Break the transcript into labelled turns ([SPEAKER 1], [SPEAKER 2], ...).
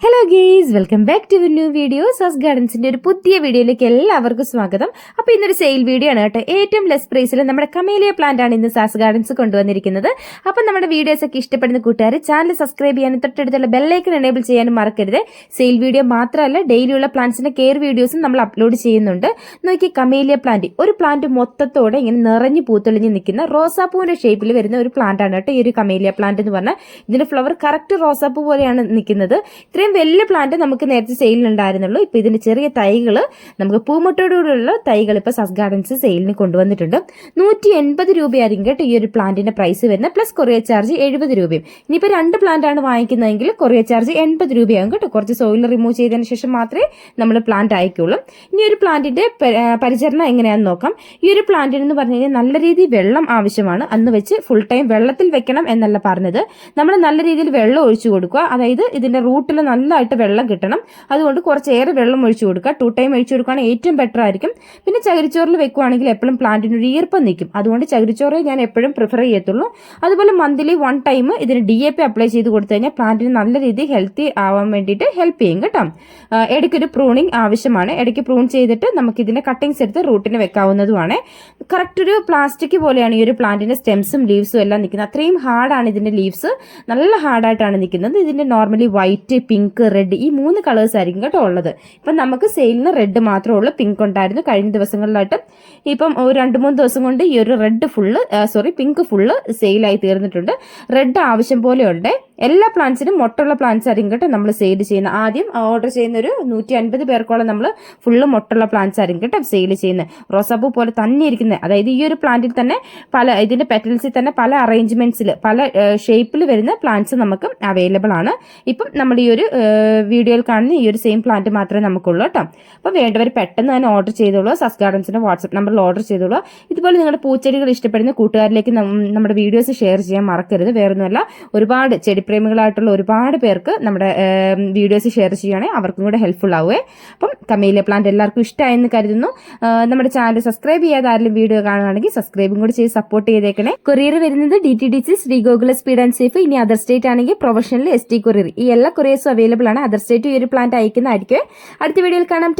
[SPEAKER 1] Hello. Hello guys welcome back to new video സസ് ഗാർഡൻസിന്റെ ഒരു പുതിയ വീഡിയോയിലേക്ക് എല്ലാവർക്കും സ്വാഗതം. അപ്പോൾ ഇന്നൊരു സെയിൽ വീഡിയോ ആണ് കേട്ടോ. ഏറ്റവും ലെസ് പ്രൈസിൽ നമ്മുടെ കമേലിയ പ്ലാന്റ് ആണ് ഇന്ന് സാസ് ഗാർഡൻസ് കൊണ്ടുവന്നിരിക്കുന്നത്. അപ്പം നമ്മുടെ വീഡിയോസ് ഒക്കെ ഇഷ്ടപ്പെടുന്ന കൂട്ടുകാർ ചാനൽ സബ്സ്ക്രൈബ് ചെയ്യാനും തൊട്ടടുത്തുള്ള ബെല്ലൈക്കൺ എനേബിൾ ചെയ്യാനും മറക്കരുത്. സെയിൽ വീഡിയോ മാത്രമല്ല ഡെയിലിയുള്ള പ്ലാന്റ്സിന്റെ കെയർ വീഡിയോസും നമ്മൾ അപ്ലോഡ് ചെയ്യുന്നുണ്ട്. നോക്കി കമേലിയ പ്ലാന്റ് ഒരു പ്ലാന്റ് മൊത്തത്തോടെ ഇങ്ങനെ നിറഞ്ഞു പൂത്തൊളിഞ്ഞ് നിൽക്കുന്ന റോസാപ്പൂവിന്റെ ഷേപ്പിൽ വരുന്ന ഒരു പ്ലാന്റ് ആണ് കേട്ടോ ഈ ഒരു കമേലിയ പ്ലാന്റ് എന്ന് പറഞ്ഞാൽ. ഇതിന്റെ ഫ്ലവർ കറക്റ്റ് റോസാപ്പൂ പോലെയാണ് നിൽക്കുന്നത്. ഇത്രയും വലിയ പ്ലാന്റ് നമുക്ക് നേരത്തെ സെയിലിനുണ്ടായിരുന്നുള്ളൂ ഉണ്ടായിരുന്നുള്ളൂ. ഇപ്പൊ ഇതിന്റെ ചെറിയ തൈകൾ നമുക്ക് പൂമുട്ടോടുകൂടിയുള്ള തൈകൾ ഇപ്പൊ സസ് ഗാർഡൻസ് സെയിലിന് കൊണ്ടുവന്നിട്ടുണ്ട്. നൂറ്റി എൺപത് രൂപയായിരിക്കും കേട്ടോ ഈ ഒരു പ്ലാന്റിന്റെ പ്രൈസ് വരുന്നത്. പ്ലസ് കൊറിയർ ചാർജ് എഴുപത് രൂപയും. ഇനിയിപ്പോൾ രണ്ട് പ്ലാന്റ് ആണ് വാങ്ങിക്കുന്നതെങ്കിൽ കൊറിയർ ചാർജ് എൺപത് രൂപയാകും കേട്ടോ. കുറച്ച് സോയിൽ റിമൂവ് ചെയ്തതിന് ശേഷം മാത്രമേ നമ്മൾ പ്ലാന്റ് അയക്കുള്ളൂ ഇനി ഒരു പ്ലാന്റിന്റെ പരിചരണം എങ്ങനെയാണെന്ന് നോക്കാം. ഈ ഒരു പ്ലാന്റിന് എന്ന് പറഞ്ഞു കഴിഞ്ഞാൽ നല്ല രീതിയിൽ വെള്ളം ആവശ്യമാണ്. അന്ന് വെച്ച് ഫുൾ ടൈം വെള്ളത്തിൽ വെക്കണം എന്നല്ല പറഞ്ഞത്. നമ്മൾ നല്ല രീതിയിൽ വെള്ളം ഒഴിച്ചു കൊടുക്കുക. അതായത് ഇതിന്റെ റൂട്ടിൽ നല്ലതായിട്ട് വെള്ളം കിട്ടണം. അതുകൊണ്ട് കുറച്ചേറെ വെള്ളം ഒഴിച്ചു കൊടുക്കുക. ടു ടൈം ഒഴിച്ചു കൊടുക്കുകയാണ് ഏറ്റവും ബെറ്റർ ആയിരിക്കും. പിന്നെ ചകിരിച്ചോറിൽ വെക്കുവാണെങ്കിൽ എപ്പോഴും പ്ലാന്റിന് ഒരു ഈർപ്പം നിൽക്കും. അതുകൊണ്ട് ചകിരിച്ചോറ് ഞാൻ എപ്പോഴും പ്രിഫർ ചെയ്യത്തുള്ളൂ. അതുപോലെ മന്ത്ലി വൺ ടൈം ഇതിന് ഡി എ പി അപ്ലൈ ചെയ്ത് കൊടുത്തു കഴിഞ്ഞാൽ പ്ലാന്റിന് നല്ല രീതിയിൽ ഹെൽത്തി ആവാൻ വേണ്ടിയിട്ട് ഹെൽപ്പ് ചെയ്യും കേട്ടോ. ഇടയ്ക്കൊരു പ്രൂണിങ് ആവശ്യമാണ്. ഇടയ്ക്ക് പ്രൂൺ ചെയ്തിട്ട് നമുക്ക് ഇതിന്റെ കട്ടിങ്സ് എടുത്ത് റൂട്ടിന് വെക്കാവുന്നതുമാണ്. കറക്റ്റ് ഒരു പ്ലാസ്റ്റിക് പോലെയാണ് ഈ ഒരു പ്ലാന്റിന്റെ സ്റ്റെംസും ലീവ്സും എല്ലാം നിൽക്കുന്നത്. അത്രയും ഹാർഡാണ് ഇതിന്റെ ലീവ്സ് നല്ല ഹാർഡായിട്ടാണ് നിൽക്കുന്നത്. ഇതിന്റെ നോർമലി വൈറ്റ് പിങ്ക് റെഡ് ഈ മൂന്ന് കളേഴ്സ് ആയിരിക്കും കേട്ടോ ഉള്ളത്. ഇപ്പം നമുക്ക് സെയിലിന് റെഡ് മാത്രമേ ഉള്ളൂ. പിങ്ക് ഉണ്ടായിരുന്നു കഴിഞ്ഞ ദിവസങ്ങളിലായിട്ട്. ഇപ്പം ഒരു രണ്ട് മൂന്ന് ദിവസം കൊണ്ട് ഈ ഒരു red full sorry pink full സെയിലായി തീർന്നിട്ടുണ്ട്. റെഡ് ആവശ്യം പോലെ ഉണ്ട്. എല്ലാ പ്ലാന്റ്സിനും മുട്ടുള്ള പ്ലാന്റ്സ് ആയിരിക്കും കേട്ടോ നമ്മൾ സെയിൽ ചെയ്യുന്നത്. ആദ്യം ഓർഡർ ചെയ്യുന്ന ഒരു നൂറ്റി അൻപത് പേർക്കോളം നമ്മൾ ഫുള്ള് മുട്ടുള്ള പ്ലാന്റ്സ് ആയിരിക്കും കേട്ടോ സെയിൽ ചെയ്യുന്നത്. റോസാപ്പൂ പോലെ തന്നെ ഇരിക്കുന്നത് അതായത് ഈ ഒരു പ്ലാന്റിൽ തന്നെ പല ഇതിന്റെ പെറ്റൽസിൽ തന്നെ പല അറേഞ്ച്മെന്റ്സിൽ പല ഷേപ്പിൽ വരുന്ന പ്ലാന്റ്സ് നമുക്ക് അവൈലബിൾ ആണ്. ഇപ്പം നമ്മൾ ഈ ഒരു വീഡിയോയിൽ കാണുന്ന ഈ ഒരു സെയിം പ്ലാന്റ് മാത്രമേ നമുക്കുള്ളൂ കേട്ടോ. അപ്പോൾ വേണ്ടവർ പെട്ടെന്ന് തന്നെ ഓർഡർ ചെയ്തോളൂ. സസ് ഗാർഡൻസിന്റെ വാട്സപ്പ് നമ്പറിൽ ഓർഡർ ചെയ്തോളൂ. ഇതുപോലെ നിങ്ങളുടെ പൂച്ചെടികൾ ഇഷ്ടപ്പെടുന്ന കൂട്ടുകാരിലേക്ക് നമ്മുടെ വീഡിയോസ് ഷെയർ ചെയ്യാൻ മറക്കരുത്. വേറൊന്നുമല്ല ഒരുപാട് ചെടിപ്രേമികളായിട്ടുള്ള ഒരുപാട് പേർക്ക് നമ്മുടെ വീഡിയോസ് ഷെയർ ചെയ്യുകയാണെങ്കിൽ അവർക്കും കൂടെ ഹെൽപ്ഫുൾ ആവുമേ അപ്പം കമേലിയ പ്ലാന്റ് എല്ലാവർക്കും ഇഷ്ടമായെന്ന് കരുതുന്നു. നമ്മുടെ ചാനൽ സബ്സ്ക്രൈബ് ചെയ്യാതെ ആരെങ്കിലും വീഡിയോ കാണുകയാണെങ്കിൽ സബ്സ്ക്രൈബും കൂടി ചെയ്ത് സപ്പോർട്ട് ചെയ്തേക്കണേ. കൊറിയർ വരുന്നത് D T D C Sri Gokula speed and safe ഇനി അതർ സ്റ്റേറ്റ് ആണെങ്കിൽ പ്രൊഫഷണൽ എസ് ടി കൊറിയർ ഈ എല്ലാ കൊറിയേഴ്സും അവൈലബിൾ ആണ്. അതർ സ്റ്റേറ്റ് ഈ ഒരു പ്ലാന്റ് അയക്കുന്നതായിരിക്കും അടുത്ത വീഡിയോയിൽ കാണാം.